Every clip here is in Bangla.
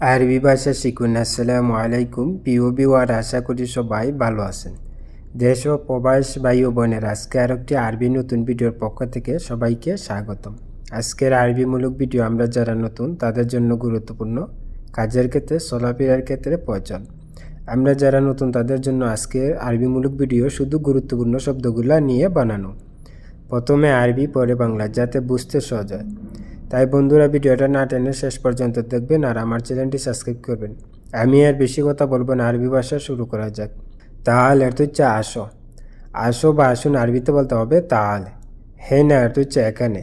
আরবি ভাষা শিখুন। আসসালামু আলাইকুম। প্রিয় বিওয়ার আশা করি সবাই ভালো আছেন। দেশ ও প্রবাস ভাই ও বোনের, আজকে আর একটি আরবি নতুন ভিডিওর পক্ষ থেকে সবাইকে স্বাগতম। আজকের আরবিমূলক ভিডিও আমরা যারা নতুন, তাদের জন্য গুরুত্বপূর্ণ। কাজের ক্ষেত্রে, চলাফেরার ক্ষেত্রে প্রয়োজন। আমরা যারা নতুন, তাদের জন্য আজকের আরবিমূলক ভিডিও শুধু গুরুত্বপূর্ণ শব্দগুলো নিয়ে বানানো। প্রথমে আরবি, পরে বাংলা, যাতে বুঝতে সহজ হয়। তাই বন্ধুরা ভিডিওটা না টেনে শেষ পর্যন্ত দেখবেন আর আমার চ্যানেলটি সাবস্ক্রাইব করবেন। আমি আর বেশি কথা বলব না, আরবি ভাষা শুরু করা যাক। তাহলে এটা হচ্ছে আসো। আসো বা আসুন আরবিতে বলতে হবে তাহলে। হে না এটা হচ্ছে এখানে।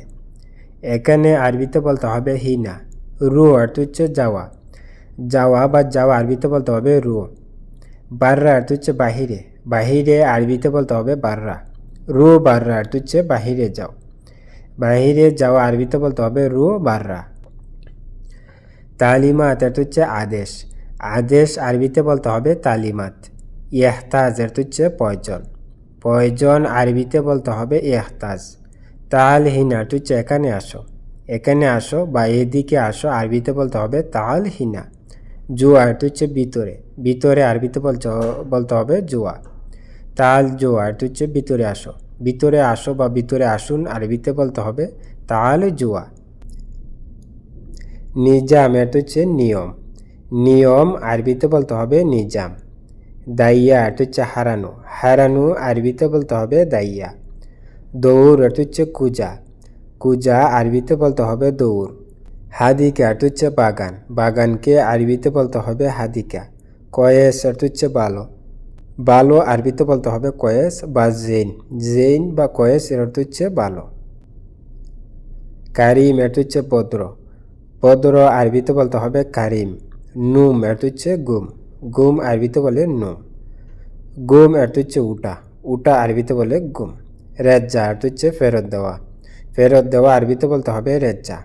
এখানে আরবিতে বলতে হবে হিনা রু অর্থ হচ্ছে যাওয়া। যাওয়া বা যাওয়া আরবিতে বলতে হবে রু। বাররা অর্থ হচ্ছে বাহিরে। বাহিরে আরবিতে বলতে হবে বাররা। রু, বাররা অর্থ হচ্ছে বাহিরে যাও। বাহিরে যাওয়া আরবিতে বলতে হবে রু বাররা। তালিমাত এর হচ্ছে আদেশ। আদেশ আরবিতে বলতে হবে তালিমাত। ইহতাজ এর হচ্ছে প্রয়োজন প্রয়োজন আরবিতে বলতে হবে ইহতাজ। তাল হিনা হচ্ছে এখানে আসো। এখানে আসো বা এদিকে আসো আরবিতে বলতে হবে তাল হিনা জুয়া এর হচ্ছে ভিতরে। ভিতরে আরবিতে বলতে বলতে হবে জুয়া। তাল জুয়া এর হচ্ছে ভিতরে আসো। ভিতরে আসো বা ভিতরে আসুন, আরবিতে বলতে হবে, তাহলে জুয়া। নিজাম, এটা হচ্ছে নিয়ম। নিয়ম, আরবিতে বলতে হবে নিজাম। দাইয়া, এটা হচ্ছে হারানো। হারানো, আরবিতে বলতে হবে দাইয়া। দৌড়, এটা হচ্ছে কুজা। কুজা, আরবিতে বলতে হবে দৌড়। হাদিকা, এটা হচ্ছে বাগান। বাগানকে আরবিতে বলতে হবে হাদিকা। কয়েস, এটা হচ্ছে ভালো ভালো আরবিতে বলতে হবে কয়েস বা জেন জেন বা কয়েস এর অর্থ হচ্ছে ভালো কারিম এর হচ্ছে ভদ্র ভদ্র আরবিতে বলতে হবে কারিম। নুম এর হচ্ছে গুম। গুম আরবিতে বলে নুম। গুম এর হচ্ছে উটা। উটা আরবিতে বলে গুম। রেজ্জা এর হচ্ছে ফেরত দেওয়া। ফেরত দেওয়া আরবিতে বলতে হবে রেজ্জা।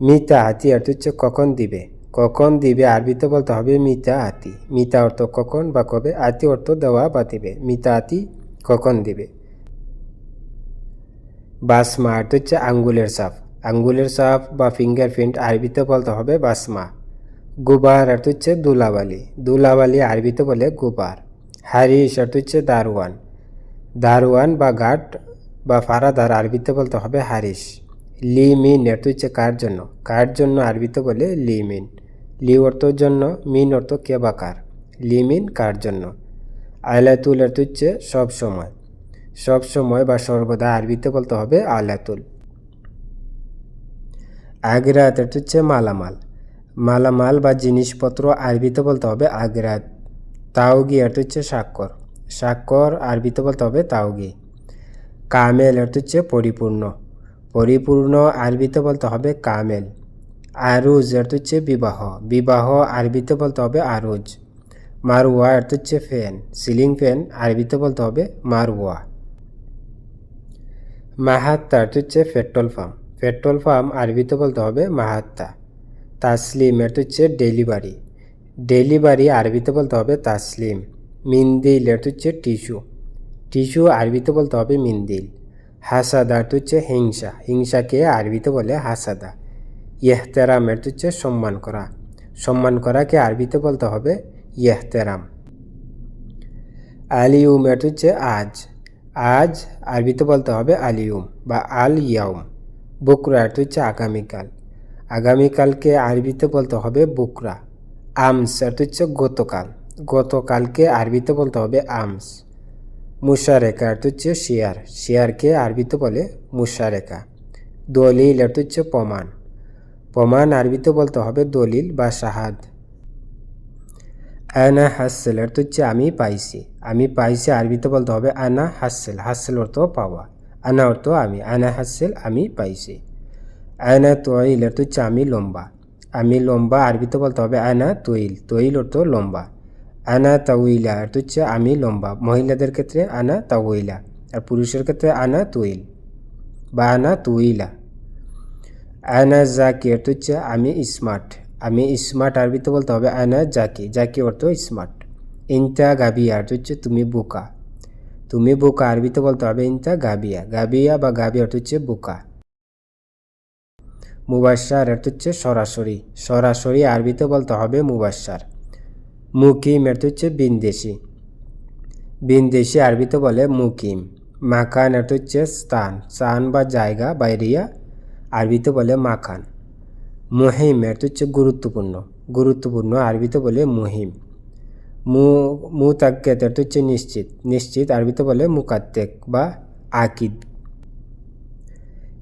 মিতা হাতি এর হচ্ছে কখন দিবে। কখন দিবে আরবিতে বলতে হবে মিতা আতি। মিতা অর্থ কখন বা কবে, আতি অর্থ দেওয়া বা দিবে। মিতা আতি কখন দিবে? বাসমা অর্থ হচ্ছে আঙ্গুলের সাফ আঙ্গুলের সাফ বা ফিঙ্গারপ্রিন্ট আরবিতে বলতে হবে বাসমা। গুবার অর্থ হচ্ছে দুলাবালি। দুলাবালি আরবিতে বলে গুবার। হারিস অর্থ হচ্ছে দারোয়ান দারোয়ান বা গাট বা ফারাদার আরবিতে বলতে হবে হারিস লি মিন অর্থ হচ্ছে কার জন্য? কার জন্য আরবিতে বলে লি মিন। লি অর্থর জন্য, মিন অর্থ কে বা কার? লি মিন কার জন্য? আলাতুল অর্থ হচ্ছে সব সময়। সব সময় বা সর্বদা আরবিতে বলতে হবে আলাতুল আগরাত অর্থ হচ্ছে মালামাল। মালামাল বা জিনিসপত্র আরবিতে বলতে হবে আগরাত। তাওগি অর্থ হচ্ছে স্বাক্ষর। স্বাক্ষর আরবিতে বলতে হবে তাওগি। কামেল অর্থ হচ্ছে পরিপূর্ণ। পরিপূর্ণ আরবিতে বলতে হবে কামেল। আরুজ অর্থ হচ্ছে বিবাহ। বিবাহ আরবিতে বলতে হবে আরুজ। মারুয়া অর্থ হচ্ছে ফ্যান সিলিং ফ্যান আরবিতে বলতে হবে মারুয়া মাহাত্তা অর্থ হচ্ছে পেট্রোল পাম্প। পেট্রোল পাম্প আরবিতে বলতে হবে মাহাত্তা। তাসলিম অর্থ হচ্ছে ডেলিভারি। ডেলিভারি আরবিতে বলতে হবে তাসলিম। মিন্দিল অর্থ হচ্ছে টিস্যু। টিস্যু আরবিতে বলতে হবে মিন্দিল। হাসাদা অর্থ হচ্ছে হিংসা। হিংসাকে আরবিতে বলে হাসাদা। ইহতেরাম এর হচ্ছে সম্মান করা। সম্মান করাকে আরবিতে বলতে হবে ইহতেরাম। আলিউম এর হচ্ছে আজ। আজ আরবিতে বলতে হবে আলিউম বা আল ইয়াউম। বুকরা এর হচ্ছে আগামীকাল। আগামীকালকে আরবিতে বলতে হবে বকরা। আমস এর হচ্ছে গতকাল। গতকালকে আরবিতে বলতে হবে আমস। মুশারেকা এর হচ্ছে শেয়ার। শেয়ারকে আরবিতে বলে মুশারেকা দলিল এর হচ্ছে প্রমাণ। প্রমাণ আরবিতে বলতে হবে দলিল বা শাহাদ। আনা হাসেল অর্থ হচ্ছে আমি পাইছি। আমি পাইছি আরবিতে বলতে হবে আনা হাসেল। হাসেল অর্থ পাওয়া। আনা অর্থ আমি। আনা হাসেল আমি পাইছি। আনা তৈল অর্থ হচ্ছে আমি লম্বা। আমি লম্বা আরবিতে বলতে হবে আনা তৈল। তৈল অর্থ লম্বা। আনা তাউইলা। অর্থ হচ্ছে আমি লম্বা। মহিলাদের ক্ষেত্রে আনা তাউইলা। আর পুরুষের ক্ষেত্রে আনা তুইল। বা আনা তুইলা। আনা জাকি অর্থ হচ্ছে আমি স্মার্ট। আমি স্মার্ট আরবিতে বলতে হবে আনা জাকি। জাকি অর্থ স্মার্ট। ইনতা গাবিয়া অর্থ হচ্ছে তুমি বোকা। তুমি বোকা আরবিতে বলতে হবে ইনতা গাবিয়া। গাবিয়া বা গাবি অর্থ হচ্ছে বোকা। মুবাসার এর হচ্ছে সরাসরি। সরাসরি আরবিতে বলতে হবে মুবাসার। মুকিম এর হচ্ছে বিনদেশি। বিনদেশি আরবিতে বলে মুকিম। মাখান এর হচ্ছে স্থান। স্থান বা জায়গা বা এরিয়া আরবিতে বলে মাখান মুহিম এর হচ্ছে গুরুত্বপূর্ণ। গুরুত্বপূর্ণ আরবিতে বলে মুহিম। মু মুতাক্কেত এর হচ্ছে নিশ্চিত। নিশ্চিত আরবিতে বলে মুকাত্তেক বা আকিদ।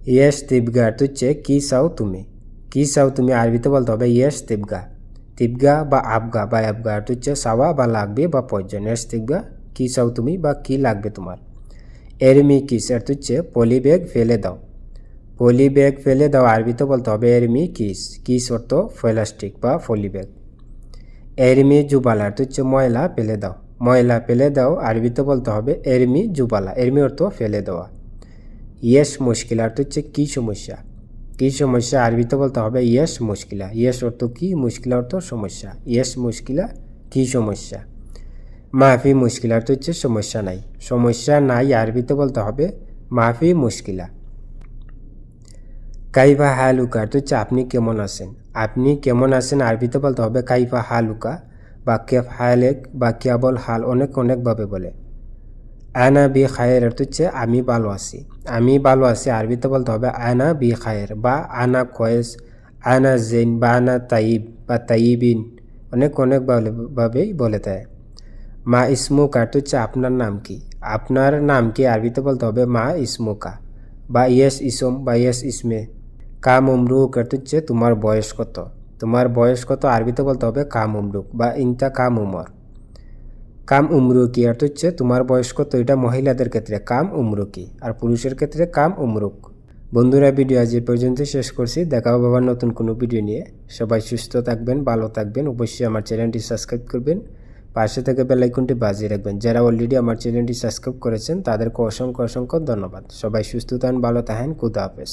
ইয়েস তিবগা এর হচ্ছে কী চাও তুমি? কী চাও তুমি আরবিতে বলতে হবে ইয়েস তিবগা। তিবগা বা আবগা বা আবগা এর হচ্ছে চাওয়া বা লাগবে বা প্রয়োজন ইয়েস তিবগা। কি চাও তুমি বা কি লাগবে তোমার? এরমি কিস এর হচ্ছে পলি ব্যাগ ফেলে দাও। পলি ব্যাগ ফেলে দাও আরবিতে বলতে হবে এরমি কিস। কিস অর্থ প্লাস্টিক বা পলি ব্যাগ। এরমি জুবালা অর্থ হচ্ছে ময়লা ফেলে দাও। ময়লা ফেলে দাও আরবিতে বলতে হবে এরমি জুবালা। এরমি অর্থ ফেলে দেওয়া। ইয়েস মুশকিল অর্থ হচ্ছে কী সমস্যা? কী সমস্যা? আরবিতে বলতে হবে ইয়েস মুশকিলা। ইয়েস অর্থ কী? মুশকিলা অর্থ সমস্যা। ইয়েস মুশকিলা, কী সমস্যা? মাফি, মুশকিলা অর্থ হচ্ছে সমস্যা নাই। সমস্যা নাই আরবিতে বলতে হবে মাফি, মুশকিলা। কাইফা হালুকা অর্থ হচ্ছে আপনি কেমন আছেন? আপনি কেমন আছেন? আরবিতে বলতে হবে কাইফা হালুকা। বা কেফ হালেক বা কেবল হাল অনেক অনেকভাবে বলে। আনা বি খায়ের অর্থ হচ্ছে আমি ভালো আছি। আমি ভালো আছি আরবিতে বলতে হবে আনা বি খায়ের বা আনা কয়েস, আনা জেন বা আনা তাইব বা তাইবিন অনেক অনেক ভাবেই বলে দেয়। মা ইসমুকা হচ্ছে আপনার নাম কি? আপনার নাম কি আরবিতে বলতে হবে মা ইসমুকা বা ইয়েস ইসম বা ইয়েস ইসমে। কাম উমরুক অর্থ হচ্ছে তোমার বয়স কত? তোমার বয়স কত আরবিতে বলতে হবে কাম উমরুক বা ইনতা কাম উমর কাম উমরুকি, অর্থ হচ্ছে তোমার বয়স কত, এটা মহিলাদের ক্ষেত্রে কাম উমরুকি আর পুরুষের ক্ষেত্রে কাম উমরুক। বন্ধুরা ভিডিও আজ পর্যন্ত শেষ করছি। দেখা হবে আবার নতুন কোনো ভিডিও নিয়ে। সবাই সুস্থ থাকবেন, ভালো থাকবেন। অবশ্যই আমার চ্যানেলটি সাবস্ক্রাইব করবেন। পাশে থেকে বেলাইকনটি বাজিয়ে রাখবেন। যারা অলরেডি আমার চ্যানেলটি সাবস্ক্রাইব করেছেন, তাদেরকে অসংখ্য অসংখ্য ধন্যবাদ। সবাই সুস্থ থাকেন, ভালো থাকেন। খুদা হাফেজ।